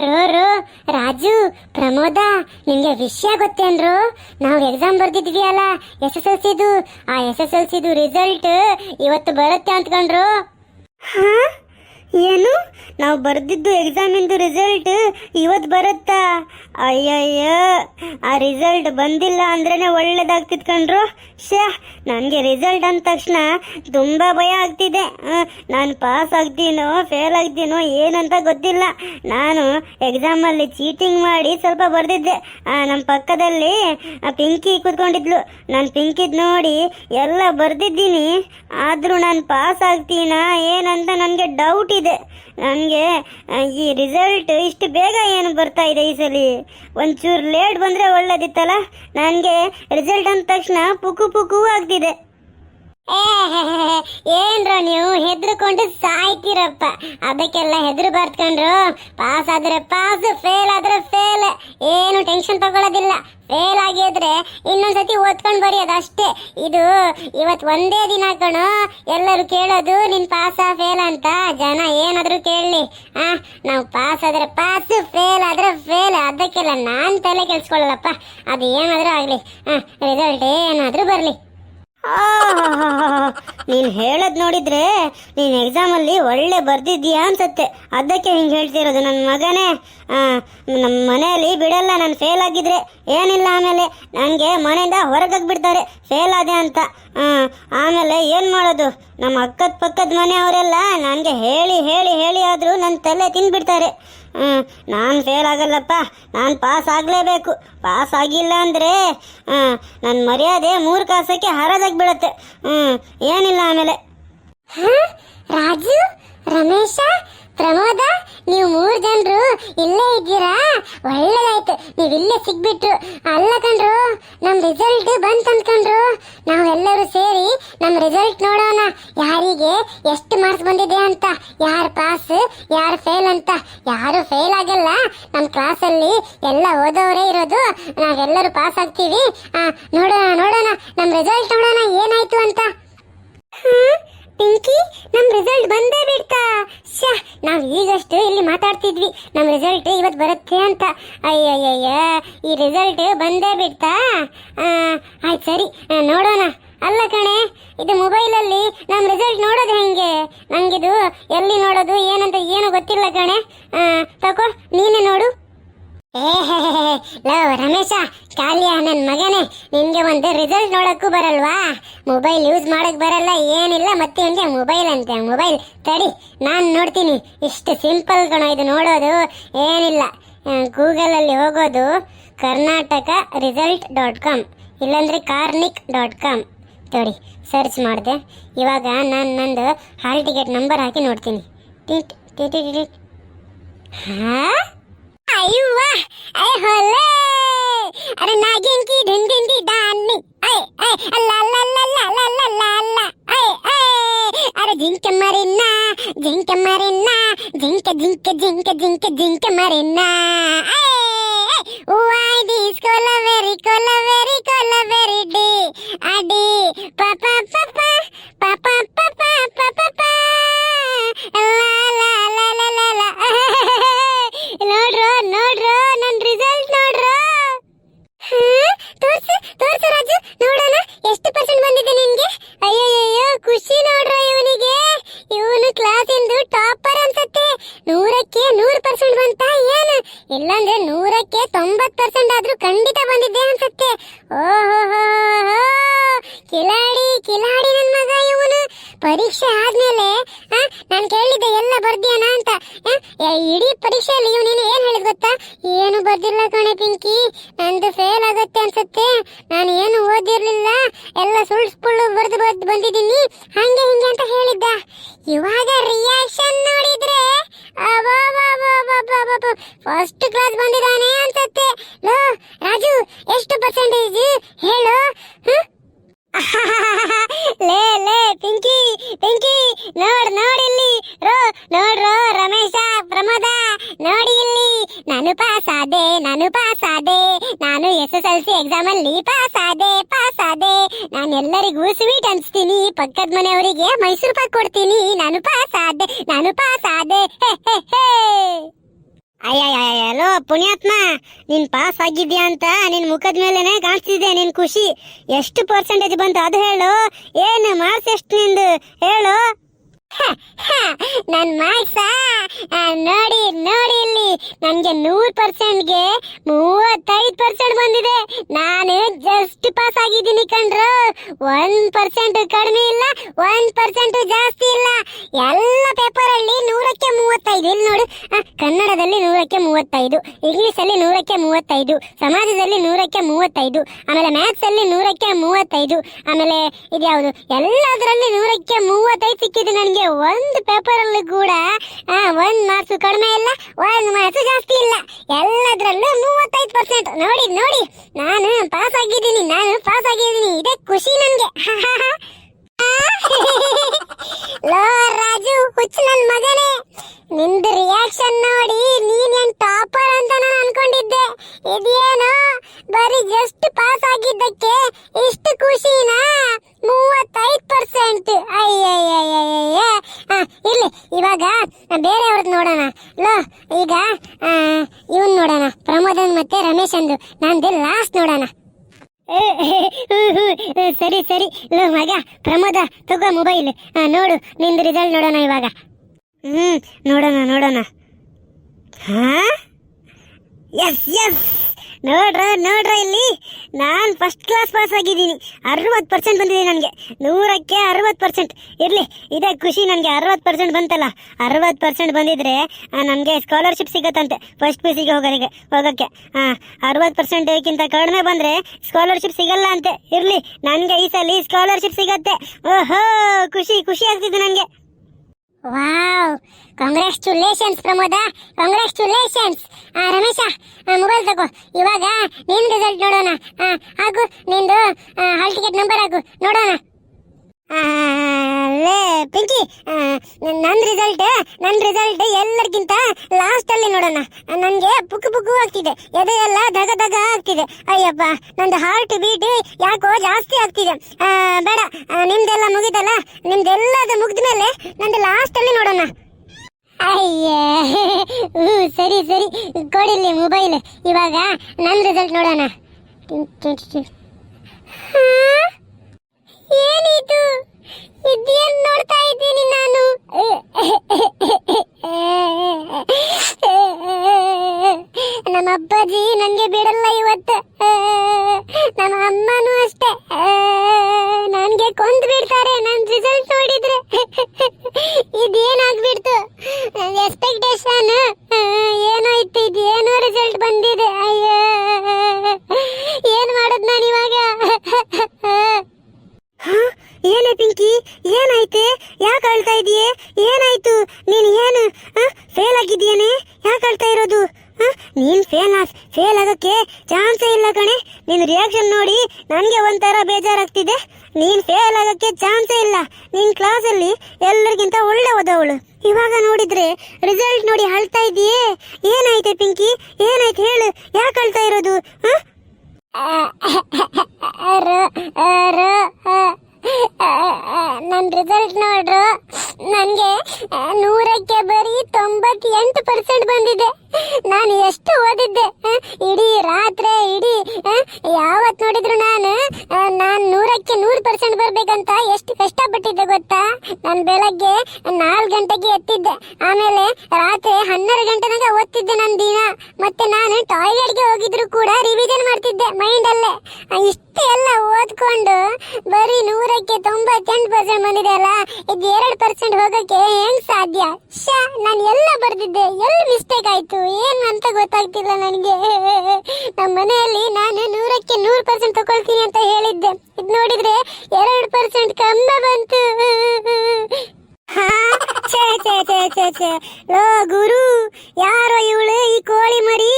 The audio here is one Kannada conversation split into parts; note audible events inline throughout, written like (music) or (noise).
Rho rho. ರಾಜು, ಪ್ರಮೋದ ನಿಮಗೆ ವಿಷಯ ಗೊತ್ತೇನ್ರು? ನಾವು ಎಕ್ಸಾಮ್ ಬರ್ದಿದ್ವಿ ಅಲ್ಲ ಎಸ್ ಎಸ್ ಎಲ್ ಸಿದು ಆ ಎಸ್ ಎಸ್ ಎಲ್ ಸಿದು ರಿಸಲ್ಟ್ ಇವತ್ತು ಬರುತ್ತೆ ಅಂತ್ಕೊಂಡ್ರು. ಹಾ? ಏನು? ನಾವು ಬರೆದಿದ್ದು ಎಕ್ಸಾಮಿಂದು ರಿಸಲ್ಟ್ ಇವತ್ತು ಬರುತ್ತಾ? ಅಯ್ಯಯ್ಯ, ಆ ರಿಸಲ್ಟ್ ಬಂದಿಲ್ಲ ಅಂದ್ರೇ ಒಳ್ಳೇದಾಗ್ತಿತ್ತು ಕಣ್ರು. ಶ್ಯಾ, ನನಗೆ ರಿಸಲ್ಟ್ ಅಂದ ತಕ್ಷಣ ತುಂಬ ಭಯ ಆಗ್ತಿದೆ. ನಾನು ಪಾಸ್ ಆಗ್ತೀನೋ ಫೇಲ್ ಆಗ್ತೀನೋ ಏನಂತ ಗೊತ್ತಿಲ್ಲ. ನಾನು ಎಕ್ಸಾಮಲ್ಲಿ ಚೀಟಿಂಗ್ ಮಾಡಿ ಸ್ವಲ್ಪ ಬರೆದಿದ್ದೆ. ನಮ್ಮ ಪಕ್ಕದಲ್ಲಿ ಪಿಂಕಿ ಕೂತ್ಕೊಂಡಿದ್ಲು. ನಾನು ಪಿಂಕಿದ್ ನೋಡಿ ಎಲ್ಲ ಬರೆದಿದ್ದೀನಿ. ಆದರೂ ನಾನು ಪಾಸ್ ಆಗ್ತೀನಾ ಏನಂತ ನನಗೆ ಡೌಟ್ ಇದೆ. ನನಗೆ ಈ ರಿಸಲ್ಟ್ ಇಷ್ಟು ಬೇಗ ಏನು ಬರ್ತಾ ಇದೆ ಈ ಸಲ? ಒಂಚೂರು ಲೇಟ್ ಬಂದರೆ ಒಳ್ಳೇದಿತ್ತಲ್ಲ? ನನಗೆ ರಿಸಲ್ಟ್ ಅಂದ ತಕ್ಷಣ ಪುಕು ಪುಕು ಆಗ್ತಿದೆ. ಏನ್ರ ನೀವು ಹೆದ್ರುಕೊಂಡು ಸಾಯ್ತಿರಪ್ಪ. ಅದಕ್ಕೆಲ್ಲ ಹೆದ್ರು ಬರ್ತ್ಕೊಂಡ್ರು. ಪಾಸ್ ಆದ್ರೆ ಪಾಸ್ ಫೇಲ್ ಆದ್ರೆ ಫೇಲ್ ಏನು ಟೆನ್ಷನ್ ತಗೊಳ್ಳೋದಿಲ್ಲ ಫೇಲ್ ಆಗಿದ್ರೆ ಇನ್ನೊಂದ್ಸತಿ ಓದ್ಕೊಂಡು ಬರೆಯೋದು ಅಷ್ಟೇ. ಇದು ಇವತ್ತು ಒಂದೇ ದಿನ ಕಣು. ಎಲ್ಲರೂ ಕೇಳೋದು, ನಿನ್ ಪಾಸ ಫೇಲ್ ಅಂತ. ಜನ ಏನಾದರೂ ಕೇಳಲಿ. ಆ, ನಾವು ಪಾಸ್ ಆದ್ರೆ ಪಾಸ್ ಫೇಲ್ ಆದ್ರೆ ಫೇಲ್ ಅದಕ್ಕೆಲ್ಲ ನಾನು ತಲೆ ಕೆಲ್ಸ್ಕೊಳ್ಳಲ್ಲಪ್ಪ ಅದು ಏನಾದರೂ ಆಗಲಿ. ಹಾಂ ರಿಸಲ್ಟ್ ಏನಾದರೂ ಬರಲಿ. ನೀನು ಹೇಳೋದು ನೋಡಿದ್ರೆ ನೀನು ಎಕ್ಸಾಮಲ್ಲಿ ಒಳ್ಳೆ ಬರ್ದಿದ್ದೀಯಾ ಅನ್ಸತ್ತೆ. ಅದಕ್ಕೆ ಹಿಂಗೆ ಹೇಳ್ತಿರೋದು. ನನ್ನ ಮಗನೇ ನಮ್ಮ ಮನೆಯಲ್ಲಿ ಬಿಡಲ್ಲ, ನಾನು ಫೇಲ್ ಆಗಿದ್ರೆ ಏನಿಲ್ಲ ಆಮೇಲೆ. ನನಗೆ ಮನೆಯಿಂದ ಹೊರಗೆ ಬಿಡ್ತಾರೆ ಫೇಲ್ ಆದೆ ಅಂತ. ಆಮೇಲೆ ಏನು ಮಾಡೋದು? ನಮ್ಮ ಅಕ್ಕದ ಪಕ್ಕದ ಮನೆಯವರೆಲ್ಲ ನನಗೆ ಹೇಳಿ ಹೇಳಿ ಹೇಳಿ ಆದರೂ ನನ್ನ ತಲೆ ತಿಂದ್ಬಿಡ್ತಾರೆ ಹ್ಮ್, ನಾನು ಫೇಲ್ ಆಗಲ್ಲಪ್ಪ. ನಾನು ಪಾಸ್ ಆಗಲೇಬೇಕು. ಪಾಸ್ ಆಗಿಲ್ಲ ಅಂದರೆ ನನ್ನ ಮರ್ಯಾದೆ ಮೂರು ಕಾಸಕ್ಕೆ ಹರಿದಾಗ್ಬಿಡತ್ತೆ ಹ್ಞೂ ಏನಿಲ್ಲ ಆಮೇಲೆ. ರಾಜು, ರಮೇಶ, ಪ್ರಮೋದ, ನೀವು ಮೂರು ಜನರು ಇಲ್ಲೇ ಇದ್ದೀರಾ? ಒಳ್ಳೇದಾಯ್ತು ನೀವು ಸಿಗ್ಬಿಟ್ರು. ಅಲ್ಲ ಕಣ್ರು ನಮ್ಮ ರಿಸಲ್ಟ್ ಬಂತು ಅನ್ಕೊಂಡ್ರು ನಾವೆಲ್ಲರೂ ಸೇರಿ ನಮ್ಮ ರಿಸಲ್ಟ್ ನೋಡೋಣ. ಯಾರಿಗೆ ಎಷ್ಟು ಮಾರ್ಕ್ಸ್ ಬಂದಿದೆ ಅಂತ, ಯಾರು ಪಾಸ್ ಯಾರು ಫೇಲ್ ಅಂತ. ಯಾರು ಫೇಲ್ ಆಗಲ್ಲ. ನಮ್ಮ ಕ್ಲಾಸಲ್ಲಿ ಎಲ್ಲ ಓದೋರೇ ಇರೋದು. ನಾವೆಲ್ಲರೂ ಪಾಸ್ ಆಗ್ತೀವಿ. ನೋಡೋಣ ನೋಡೋಣ. ನಮ್ಮ ರಿಸಲ್ಟ್ ನೋಡೋಣ. ಏನಾಯ್ತು ಅಂತ. ಪಿಂಕಿ, ನಮ್ ರಿಸಲ್ಟ್ ಬಂದೇ ಬಿಡ್ತಾ. ಶ್ಯಾ, ನಾವ್ ಈಗಷ್ಟು ಇಲ್ಲಿ ಮಾತಾಡ್ತಿದ್ವಿ. ನಮ್ ರಿಸಲ್ಟ್ ಇವತ್ತು ಬರುತ್ತೆ ಅಂತ. ಅಯ್ಯಯ್ಯಯ್ಯ, ಈ ರಿಸಲ್ಟ್ ಬಂದೇ ಬಿಡ್ತಾ. ಆಯ್ತು ಸರಿ ನೋಡೋಣ. ಅಲ್ಲ ಕಣೆ, ಇದು ಮೊಬೈಲಲ್ಲಿ ನಮ್ ರಿಸಲ್ಟ್ ನೋಡೋದು ಹೆಂಗೆ? ನಂಗಿದು ಎಲ್ಲಿ ನೋಡೋದು, ಏನಂತ ಏನು ಗೊತ್ತಿಲ್ಲ ಕಣೆ. ತಗೋ ನೀನೇ ನೋಡು. ರಮೇಶ ಕಾಲಿಯ ನನ್ನ ಮಗನೇ. ನಿನ್ಗೆ ಒಂದು ರಿಸಲ್ಟ್ ನೋಡಕ್ಕೂ ಬರಲ್ವಾ? ಮೊಬೈಲ್ ಯೂಸ್ ಮಾಡಕ್ ಬರಲ್ಲ, ಏನಿಲ್ಲ, ಮತ್ತೆ ಹಿಂಗೆ? ಮೊಬೈಲ್ ಅಂತೆ ಮೊಬೈಲ್ ತಡಿ, ನಾನು ನೋಡ್ತೀನಿ. ಇಷ್ಟು ಸಿಂಪಲ್ ಗಣ ಇದು ನೋಡೋದು. ಏನಿಲ್ಲ. ಗೂಗಲಲ್ಲಿ ಹೋಗೋದು, ಕರ್ನಾಟಕ ರಿಸಲ್ಟ್ ಡಾಟ್ ಕಾಮ್ ಇಲ್ಲಾಂದ್ರೆ ಕಾರ್ನಿಕ್ ಡಾಟ್ ಕಾಮ್ ತಡಿ ಸರ್ಚ್ ಮಾಡಿದೆ. ಇವಾಗ ನಾನು ನಂದು ಹಾಲ್ ಟಿಕೆಟ್ ನಂಬರ್ ಹಾಕಿ ನೋಡ್ತೀನಿ. ಟಿಟ್ ಟಿಟ್ ಟಿಟ್. ಹಾ? आई वाह अरे होले अरे नागिन की ढिन ढिन दी दानी अरे अरे ला ला ला ला ला ला ला ला अरे अरे अरे झिंक मरना झिंक मरना झिंक झिंक झिंक झिंक झिंक मरना अरे why this Cola very Cola very Cola very डे अडे पापा ನೂರಕ್ಕೆ ನೂರು ಪರ್ಸೆಂಟ್ ಬಂತ ಏನು? ಇಲ್ಲಾಂದ್ರೆ ನೂರಕ್ಕೆ ತೊಂಬತ್ ಪರ್ಸೆಂಟ್ ಆದ್ರೂ ಖಂಡಿತ ಬಂದಿದ್ದೆ ಅನ್ಸುತ್ತೆ. ಓಹೋ ಕಿಲಾಡಿ ಕಿಲಾಡಿ ನನ್ ಮಗ ಇವನು. ಪರೀಕ್ಷೆ ಆದ್ಮೇಲೆ ನಾನು ಕೇಳಿದ್ದೆ, ಎಲ್ಲ ಬರ್ದಿಯಾನ ಅಂತ. ಇಡೀ ಪರೀಕ್ಷೆಯಲ್ಲಿ ಇವನೇನು ಏನ್ ಹೇಳಿದ್ ಗೊತ್ತಾ? ಏನು ಬರ್ದಿಲ್ಲ ಕಣೆ ಪಿಂಕಿ ನಂದು ಫೇಲ್ ಆಗತ್ತೆ ಅನ್ಸುತ್ತೆ ನಾನು ಏನು ಓದಿರ್ಲಿಲ್ಲ ಎಲ್ಲ ಸುಳ್ಳು ಸುಳ್ಳು ಬರ್ದು ಬರ್ದು ಬಂದಿದ್ದೀನಿ ಹಂಗೆ ಹಿಂಗೆ ಅಂತ ಹೇಳಿದ್ದ ಇವಾಗ ರಿಯಾಕ್ಷನ್ ನೋಡಿದ್ರೆ ಫಸ್ಟ್ ಕ್ಲಾಸ್ ಬಂದಿದ್ದಾನೆ ಅನ್ಸತ್ತೆ ಲೋ ರಾಜು ಎಷ್ಟು ಪರ್ಸೆಂಟೇಜ್ ಹೇಳು ಹ್ಮ್? ಲೇ ಲೇ ಪಿಂಕಿ ಪಿಂಕಿ, ನೋಡ್ ನೋಡಿಲ್ಲಿ ರೋ, ನೋಡ್, ರೋ, ರಮೇಶ, ಪ್ರಮೋದ. ನೋಡಿ ಇಲ್ಲಿ. ನಾನು ಪಾಸ್ ಆದೆ, ನಾನು ಪಾಸ್ ಆದೆ. ನಾನು S S L C exam ಅಲ್ಲಿ ಪಾಸ್ ಆದೆ ಪಾಸ್ ಆದೆ. ನಾನು ಎಲ್ಲರಿಗೂ ಸ್ವೀಟ್ ಅನ್ಸ್ತೀನಿ. ಪಕ್ಕದ ಮನೆಯವರಿಗೆ ಮೈಸೂರು ಪಾಕ್ ಕೊಡ್ತೀನಿ. ನಾನು ಪಾಸ್ ಆದೆ, ನಾನು ಪಾಸ್ ಆದೆ. ಹೇ ಹೇ ಹೇ. ಅಯ್ಯಯ್ಯಯ್ಯ ಪುಣ್ಯಾತ್ಮ, ನೀನ್ ಪಾಸ್ ಆಗಿದ್ಯಾ ಅಂತ ನಿನ್ ಮುಖದ ಮೇಲೆನೆ ಕಾಣಿಸ್ತಿದೆ ನಿನ್ ಖುಷಿ. ಎಷ್ಟು ಪರ್ಸೆಂಟೇಜ್ ಬಂತು ಅದು ಹೇಳು. ಏನು ಮಾರ್ಕ್ಸ್ ಎಷ್ಟು ನಿಂದು? ಹೇಳು. (laughs) ನನ್ ಮಾರ್ಕ್ಸ ನೋಡಿ ನೋಡಿ ಇಲ್ಲಿ. ನನ್ಗೆ ನೂರ್ ಪರ್ಸೆಂಟ್ಗೆ ಮೂವತ್ತೈದು ಪರ್ಸೆಂಟ್ ಬಂದಿದೆ. ನಾನು ಜಸ್ಟ್ ಪಾಸ್ ಆಗಿದ್ದೀನಿ ಕಣ್ರು. ಒಂದ್ ಪರ್ಸೆಂಟ್ ಕಡಿಮೆ ಇಲ್ಲ, ಒಂದ್ ಪರ್ಸೆಂಟ್ ಜಾಸ್ತಿ ಇಲ್ಲ. ಎಲ್ಲ ಪೇಪರ್ ಅಲ್ಲಿ ನೂರಕ್ಕೆ ಮೂವತ್ತೈದು. ಇಲ್ಲಿ ನೋಡು ಕನ್ನಡದಲ್ಲಿ ನೂರಕ್ಕೆ ಮೂವತ್ತೈದು ಇಂಗ್ಲಿಷ್ ಅಲ್ಲಿ ನೂರಕ್ಕೆ ಮೂವತ್ತೈದು, ಸಮಾಜದಲ್ಲಿ ನೂರಕ್ಕೆ ಮೂವತ್ತೈದು, ಆಮೇಲೆ ಮ್ಯಾಥ್ಸ್ ಅಲ್ಲಿ ನೂರಕ್ಕೆ ಮೂವತ್ತೈದು, ಆಮೇಲೆ ಇದ್ಯಾವುದು? ಎಲ್ಲದರಲ್ಲಿ ನೂರಕ್ಕೆ ಮೂವತ್ತೈದು ಸಿಕ್ಕಿದೆ ನನಗೆ. ಒಂದು ಪೇಪರ್ ಅಲ್ಲಿ ಕೂಡ ಒಂದು ಒಂದ್ ಮಾರ್ಕ್ಸ್ ಕಡಿಮೆ ಇಲ್ಲ, ಒಂದು ಮಾರ್ಕ್ಸ್ ಜಾಸ್ತಿ ಇಲ್ಲ. ಎಲ್ಲದರಲ್ಲೂ ಮೂವತ್ತೈದು ಪರ್ಸೆಂಟ್ ನೋಡಿ ನೋಡಿ, ನಾನು ಪಾಸ್ ಆಗಿದ್ದೀನಿ, ನಾನು ಪಾಸ್ ಆಗಿದ್ದೀನಿ. ಇದೇ ಖುಷಿ ನನಗೆ. (laughs) ಲೋ, ರಾಜು, ಹುಚ್ಚ ನನ್ನ ಮಗನೇ. ನಿಂದು ರಿಯಾಕ್ಷನ್ ನೋಡಿ ನೀನೇನ್ ಟಾಪರ್ ಅಂತ ನಾನು ಅನ್ಕೊಂಡಿದ್ದೆ. ಇದೇನೋ, ಬರೀ ಜಸ್ಟ್ ಪಾಸ್ ಆಗಿದ್ದಕ್ಕೆ ಇಷ್ಟು ಖುಷಿನಾ? ಮೂವತ್ತೈದು ಪರ್ಸೆಂಟ್ ಅಯ್ಯಯ್ಯಯ್ಯಯ್ಯ. ಇರ್ಲಿ. ಇವಾಗ ಬೇರೆಯವ್ರದ್ದು ನೋಡೋಣ. ಲೋ, ಈಗ ಇವನ್ ನೋಡೋಣ. ಪ್ರಮೋದನ್ ಮತ್ತೆ ರಮೇಶ್ ಅಂದು ನಂದು ಲಾಸ್ಟ್ ನೋಡೋಣ. ಸರಿ ಸರಿ. ಲೋ, ಮಗ, ಪ್ರಮೋದ, ತಗೋ ಮೊಬೈಲ್ ನೋಡು, ನಿಂದು ರಿಸಲ್ಟ್ ನೋಡೋಣ ಇವಾಗ. ಹ್ಮ್, ನೋಡೋಣ ನೋಡೋಣ. ಹಾ? ಎಸ್ ಎಸ್ ನೋಡ್ರ ನೋಡ್ರ ಇಲ್ಲಿ. ನಾನು ಫಸ್ಟ್ ಕ್ಲಾಸ್ ಪಾಸ್ ಆಗಿದ್ದೀನಿ. ಅರವತ್ತು ಪರ್ಸೆಂಟ್ ಬಂದಿದೆ ನನಗೆ. ನೂರಕ್ಕೆ ಅರವತ್ತು ಪರ್ಸೆಂಟ್ ಇರಲಿ, ಇದೇ ಖುಷಿ ನನಗೆ. ಅರವತ್ತು ಪರ್ಸೆಂಟ್ ಬಂತಲ್ಲ. ಅರವತ್ತು ಪರ್ಸೆಂಟ್ ಬಂದಿದ್ರೆ ನನಗೆ ಸ್ಕಾಲರ್ಶಿಪ್ ಸಿಗತ್ತಂತೆ. ಫಸ್ಟ್ ಪಿ ಸಿಗೆ ಹೋಗೋರಿಗೆ ಹೋಗೋಕ್ಕೆ. ಹಾಂ ಅರವತ್ತು ಪರ್ಸೆಂಟ್ಗಿಂತ ಕಡಿಮೆ ಬಂದರೆ ಸ್ಕಾಲರ್ಶಿಪ್ ಸಿಗಲ್ಲ ಅಂತೆ. ಇರಲಿ, ನನಗೆ ಈ ಸಲ ಸ್ಕಾಲರ್ಶಿಪ್ ಸಿಗತ್ತೆ. ಓಹೋ, ಖುಷಿ ಖುಷಿ ಆಗ್ತಿದೆ ನನಗೆ. ವಾವ್ ಕಂಗ್ರ್ಯಾಚುಲೇಷನ್ಸ್ ಪ್ರಮೋದ ಆ, ರಮೇಶ ಮೊಬೈಲ್ ತಗೋ. ಇವಾಗ ನಿನ್ ರಿಸಲ್ಟ್ ನೋಡೋಣ. ಹಾಗೂ ನಿಂದು ಹಾಲ್ ಟಿಕೆಟ್ ನಂಬರ್ ಹಾಕು ನೋಡೋಣ. ಪಿಂಕಿ ಆ, ನನ್ ರಿಸಲ್ಟ್ ನನ್ ರಿಸಲ್ಟ್ ಎಲ್ಲರಿಗಿಂತ ಲಾಸ್ಟ್ ಅಲ್ಲಿ ನೋಡೋಣ. ನನಗೆ ಪುಕ್ ಪುಕ್ಕು ಆಗ್ತಿದೆ. ಎದೆ ಎಲ್ಲ ದಗ ದಗ ಆಗ್ತಿದೆ. ಅಯ್ಯಪ್ಪ ನಂದು ಹಾರ್ಟ್ ಬೀಟ್ ಯಾಕೋ ಜಾಸ್ತಿ ಆಗ್ತಿದೆ. ಬೇಡ ನಿಮ್ದೆಲ್ಲ ಮುಗಿದಲ್ಲ ನಿಮ್ದೆಲ್ಲದು ಮುಗಿದ ಮೇಲೆ ನಂದು ಲಾಸ್ಟ್ ಅಲ್ಲಿ ನೋಡೋಣ. ಅಯ್ಯ ಹ್ಮ್, ಸರಿ ಸರಿ. ಕೊಡಿಲಿ ಮೊಬೈಲ್ ಇವಾಗ ನನ್ ರಿಸಲ್ಟ್ ನೋಡೋಣ. ಇದೇನಾಗ್ಬಿಡ್ತು? ಎಕ್ಸ್ಪೆಕ್ಟೇಷನ್ ಇದು ಏನೋ ರಿಸಲ್ಟ್ ಬಂದಿದೆ. ಅಯ್ಯೋ, ಏನ್ ಮಾಡೋದ್ ನಾನು ಇವಾಗ? ಏನೇ ಪಿಂಕಿ, ಏನಾಯ್ತೆ? ಯಾಕೆ ಅಳ್ತಾ ಇದೀಯೇ? ಏನಾಯ್ತು? ನೀನು ಏನು ಫೇಲ್ ಆಗಿದ್ಯೇನೆ ಯಾಕೆ ಅಳ್ತಾ ಇರೋದು? ನೀನ್ ಫೇಲ್ ಫೇಲ್ ಆಗೋಕ್ಕೆ ಚಾನ್ಸೇ ಇಲ್ಲ ಕಣೆ ನಿನ್ ರಿಯಾಕ್ಷನ್ ನೋಡಿ ನನಗೆ ಒಂಥರ ಬೇಜಾರಾಗ್ತಿದೆ ನೀನ್ ಫೇಲ್ ಆಗೋಕ್ಕೆ ಚಾನ್ಸೇ ಇಲ್ಲ ನಿನ್ ಕ್ಲಾಸಲ್ಲಿ ಎಲ್ಲರಿಗಿಂತ ಒಳ್ಳೆ ಓದವಳು ಇವಾಗ ನೋಡಿದ್ರೆ ರಿಸಲ್ಟ್ ನೋಡಿ ಅಳ್ತಾ ಇದೆಯೇ ಏನಾಯ್ತೆ ಪಿಂಕಿ ಏನಾಯ್ತು ಹೇಳು ಯಾಕೆ ಅಳ್ತಾ ಇರೋದು? ನನ್ನ ರಿಸಲ್ಟ್ ನೋಡ್ರು ನನಗೆ ನೂರಕ್ಕೆ ಬರೀ ತೊಂಬತ್ತೆಂಟು ಪರ್ಸೆಂಟ್ ಬಂದಿದೆ. ನಾನು ಎಷ್ಟು ಓದಿದ್ದೆ? ಇಡೀ ರಾತ್ರಿ, ಇಡೀ ಯಾವತ್ ನೋಡಿದ್ರು ನಾನು ನಾನು ನೂರಕ್ಕೆ ನೂರು ಪರ್ಸೆಂಟ್ ಬರ್ಬೇಕಂತ ಎಷ್ಟು ಕಷ್ಟಪಟ್ಟಿದ್ದೆ ಗೊತ್ತಾ? ನಾನು ಬೆಳಗ್ಗೆ ನಾಲ್ಕು ಗಂಟೆಗೆ ಎತ್ತಿದ್ದೆ. ಆಮೇಲೆ ರಾತ್ರಿ ಹನ್ನೆರಡು ಗಂಟೆನಾಗ ಓದ್ತಿದ್ದೆ ನನ್ನ ದಿನ. ಮತ್ತೆ ನಾನು ಟಾಯ್ಲೆಟ್ಗೆ ಹೋಗಿದ್ರು ಕೂಡ ರಿವಿಷನ್ ಮಾಡ್ತಿದ್ದೆ ಮೈಂಡಲ್ಲೇ ಇಷ್ಟು ಎಲ್ಲ ಓದ್ಕೊಂಡು ಬರೀ ನೂರಕ್ಕೆ ತೊಂಬತ್ತೆಂಟು ಪರ್ಸೆಂಟ್ ಬಂದಿದೆ ಅಲ್ಲ? ಇದು ಎರಡು ಪರ್ಸೆಂಟ್ ಹೋಗಕ್ಕೆ ಹೆಂಗ್ ಸಾಧ್ಯ? ಶಾ, ನಾನು ಎಲ್ಲ ಬರ್ದಿದ್ದೆ. ಎಲ್ಲಿ ಮಿಸ್ಟೇಕ್ ಆಯ್ತು? ಏನು ಅಂತ ಗೊತ್ತಾಗ್ತಿಲ್ಲ ನನಗೆ. ನಮ್ಮ ಮನೆಯಲ್ಲಿ ನಾನು ನೂರಕ್ಕೆ ನೂರು ಪರ್ಸೆಂಟ್ ತಗೊಳ್ತೀನಿ ಅಂತ ಹೇಳಿದ್ದೆ. ಇದು ನೋಡಿದ್ರೆ ಎರಡು ಪರ್ಸೆಂಟ್ ಕಮ್ಮಿ ಬಂತು. ಲೋ, ಗುರು, ಯಾರೋ ಇವಳು ಈ ಕೋಳಿ ಮರಿ?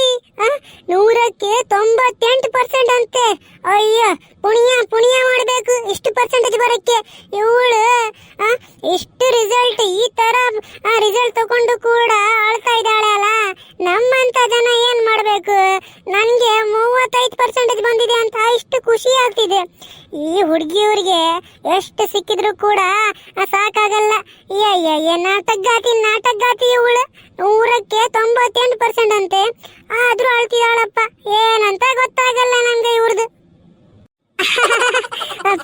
ನೂರಕ್ಕೆ ತೊಂಬತ್ತೆಂಟು ಪರ್ಸೆಂಟ್ ಅಂತೆ. ಅಯ್ಯ, ಪುಣ್ಯ ಪುಣ್ಯ ಮಾಡಬೇಕು ಇಷ್ಟು ಪರ್ಸೆಂಟೇಜ್ ಬರಕ್ಕೆ. ಇವಳು ಇಷ್ಟು ರಿಸಲ್ಟ್ ಈ ತರ ರಿಸಲ್ಟ್ ತಗೊಂಡು ಕೂಡ ಅಳ್ತಾ ಇದ್ದಾಳೆ ಅಲ್ಲ? ನಮ್ಮಂತ ಜನ ಏನ್ ಮಾಡಬೇಕು? ನನಗೆ ಮೂವತ್ತೈದು ಪರ್ಸೆಂಟೇಜ್ ಬಂದಿದೆ ಅಂತ ಇಷ್ಟು ಖುಷಿ ಆಗ್ತಿದೆ. ಈ ಹುಡುಗಿಯವ್ರಿಗೆ ಎಷ್ಟು ಸಿಕ್ಕಿದ್ರು ಕೂಡ ಸಾಕಾಗಲ್ಲ. ಅಯ್ಯಯ್ಯ ನಾಟಕಗಾತಿ ನಾಟಕಗಾತಿ ಇವಳು. ನೂರಕ್ಕೆ ತೊಂಬತ್ತೆಂಟು ಪರ್ಸೆಂಟ್ ಅಂತೆ. ಆದ್ರೂ ಅಳ್ತಿದಾಳಪ್ಪ ಏನಂತ ಗೊತ್ತಾಗಲ್ಲ ನಂಗೆ ಇವ್ರದ್ದು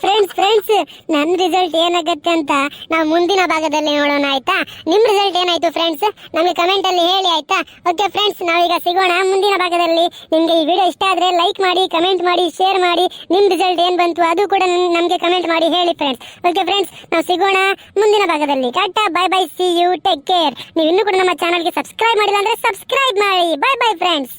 ಫ್ರೆಂಡ್ಸ್ ಫ್ರೆಂಡ್ಸ್ ನನ್ನ ರಿಸಲ್ಟ್ ಏನಾಗುತ್ತೆ ಅಂತ ನಾವು ಮುಂದಿನ ಭಾಗದಲ್ಲಿ ನೋಡೋಣ, ಆಯ್ತಾ? ನಿಮ್ ರಿಸಲ್ಟ್ ಏನಾಯ್ತು ಫ್ರೆಂಡ್ಸ್ ನಮಗೆ ಕಮೆಂಟ್ ಅಲ್ಲಿ ಹೇಳಿ, ಆಯ್ತಾ? ಓಕೆ ಫ್ರೆಂಡ್ಸ್ ನಾವೀಗ ಸಿಗೋಣ. ಮುಂದಿನ ಭಾಗದಲ್ಲಿ ನಿಮ್ಗೆ ಈ ವಿಡಿಯೋ ಇಷ್ಟ ಆದ್ರೆ ಲೈಕ್ ಮಾಡಿ ಕಮೆಂಟ್ ಮಾಡಿ ಶೇರ್ ಮಾಡಿ. ನಿಮ್ ರಿಸಲ್ಟ್ ಏನ್ ಬಂತು, ಅದು ಕೂಡ ನಮಗೆ ಕಮೆಂಟ್ ಮಾಡಿ ಹೇಳಿ ಫ್ರೆಂಡ್ಸ್ ಓಕೆ ಫ್ರೆಂಡ್ಸ್ ನಾವು ಸಿಗೋಣ ಮುಂದಿನ ಭಾಗದಲ್ಲಿ. Tata bye bye see you take care ನೀವು ಇನ್ನೂ ಕೂಡ ನಮ್ಮ ಚಾನಲ್ಗೆ ಸಬ್ಸ್ಕ್ರೈಬ್ ಮಾಡಿಲ್ಲ ಅಂದ್ರೆ ಸಬ್ಸ್ಕ್ರೈಬ್ ಮಾಡಿ. Bye bye friends